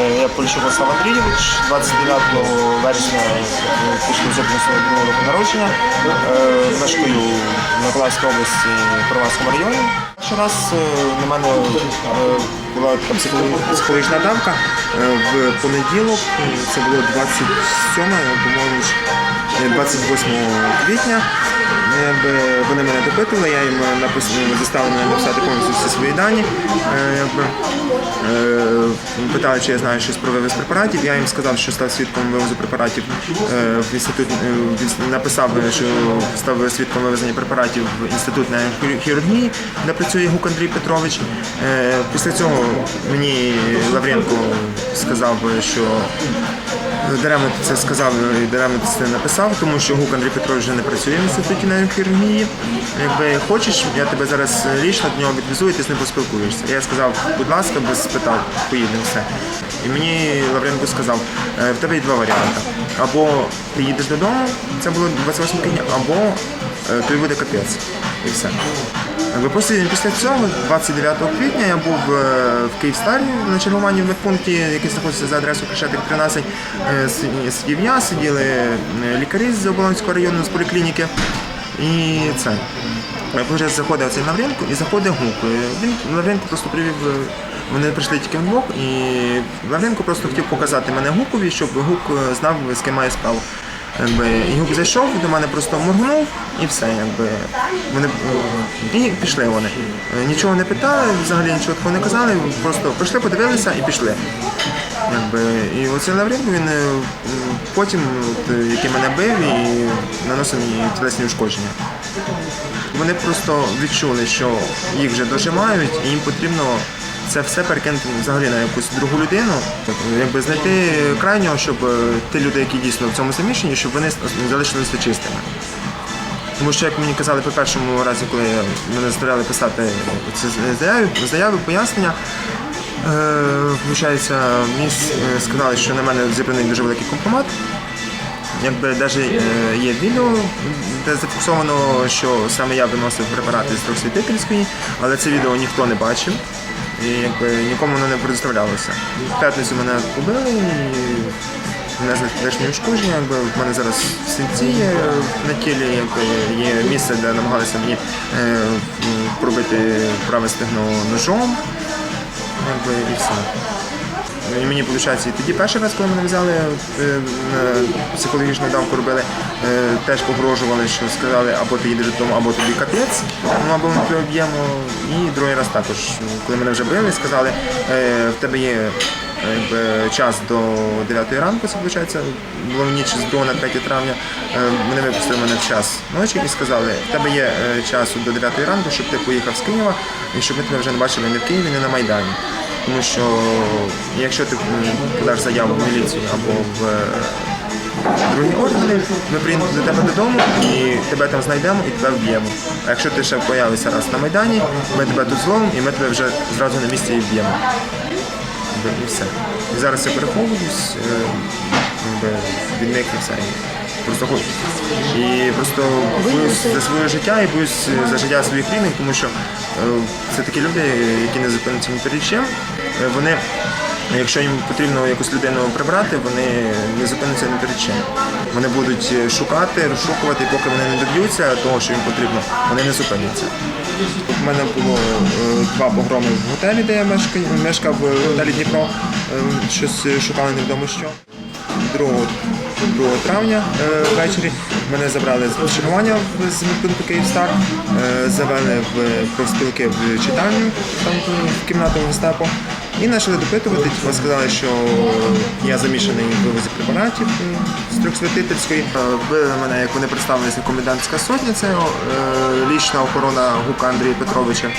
Е, Я Поліщук Олександр Андрійович, 29 вересня 1992 року народження. Е, Мешкаю в Миколаївській області, Перванському районі. Перший раз е, на мене була психологічна давка в понеділок. Це було 27, по-моєму, ж, е, 28 квітня. Вони мене допитували, я їм заставив мене написати повністю всі свої дані. Е, е, питали, чи я знаю щось про вивіз препаратів. Я їм сказав, що став свідком вивозу препаратів е, в інститут. е, Написав, що став свідком вивезення препаратів в інститут на хірургії, де працює Гук Андрій Петрович. Е, Після цього мені Лавренко сказав, що Даремно ти це сказав і даремно ти це написав, тому що Гук Андрій Петрович вже не працює в інституті нейрохірургії. Якби хочеш, я тебе зараз лічно до нього відвезу і ти з ним поспілкуєшся. Я сказав, будь ласка, без питань, поїдемо все. І мені Лавренко сказав, «Е, в тебе є два варіанти. Або ти їдеш додому, це було 28 квітня, або е, тобі буде капець. І все. Після, цього, 29 квітня, я був е, в Київстарі на чергуванні в медпункті, який знаходиться за адресою Хрещатик 13. Е, Сидів я, сиділи лікарі з Оболонського району з поліклініки. І це. Я вже заходив цей Лавренко і заходить гук. Він Лавренко просто привів. Вони прийшли тільки вдвох, і Лавренко просто хотів показати мене гукові, щоб гук е, знав, з ким має справу. Якби, і гук зайшов, до мене просто моргнув і все. Якби, вони, е, і пішли вони. Е, Нічого не питали, взагалі нічого такого не казали, просто прийшли, подивилися і пішли. Якби, і оцей Лавренко, він потім, от, який мене бив, і наносив мені тілесні ушкодження. Вони просто відчули, що їх вже дожимають, і їм потрібно це все перекинути взагалі на якусь другу людину, якби знайти крайнього, щоб е, ті люди, які дійсно в цьому замішані, щоб вони залишилися чистими. Тому що, як мені казали по першому разі, коли мене заставляли писати ці заяви, заяви пояснення, е, виходить, мені е, сказали, що на мене зібраний дуже великий компромат. Якби навіть є відео, де зафіксовано, що саме я виносив препарати з трьохсвітительської, але це відео ніхто не бачив. І якби нікому воно не предоставлялося. В п'ятницю мене побили і мене знайшли ушкодження. Якби в мене зараз синці є на тілі, якби є місце, де намагалися мені е, пробити праве стегно ножом. Якби і все. І мені виходить, і тоді перший раз, коли мене взяли, е, психологічну давку робили, е, теж погрожували, що сказали, або ти їдеш додому, або тобі капець, ну або ми тебе. І другий раз також, коли мене вже били, сказали, е, в тебе є якби, час до 9 ранку, це виходить, було в ніч з 2 на 3 травня. Вони випустили мене в час ночі і сказали, в тебе є е, час до 9 ранку, щоб ти поїхав з Києва і щоб ми тебе вже не бачили не в Києві, не на Майдані. Тому що якщо ти подаш заяву в міліцію або в е, другі органи, ми приїдемо до тебе додому і тебе там знайдемо і тебе вб'ємо. А якщо ти ще появишся раз на Майдані, ми тебе тут зловимо і ми тебе вже зразу на місці і вб'ємо. І все. І зараз я переховуюсь е, від них і все. Просто хочу. І просто боюсь за своє життя і боюсь за життя своїх рідних, тому що е, це такі люди, які не зупиняться ні перед чим. Е, Вони, якщо їм потрібно якусь людину прибрати, вони не зупиняться ні перед чим. Вони будуть е, шукати, розшукувати, і поки вони не доб'ються того, що їм потрібно, вони не зупиняться. У мене було е, два погроми в готелі, де я мешкав в готелі Дніпро. Щось шукали невідомо що. 2, 2 травня ввечері мене забрали з чергування з пункту Київстар, завели в профспілки в читальню, там в кімнату гестапо. І почали допитувати, сказали, що я замішаний в вивозі препаратів е, з трьохсвятительської. Е, Вбили мене, як вони представилися комендантська сотня, це е, лічна охорона Гука Андрія Петровича.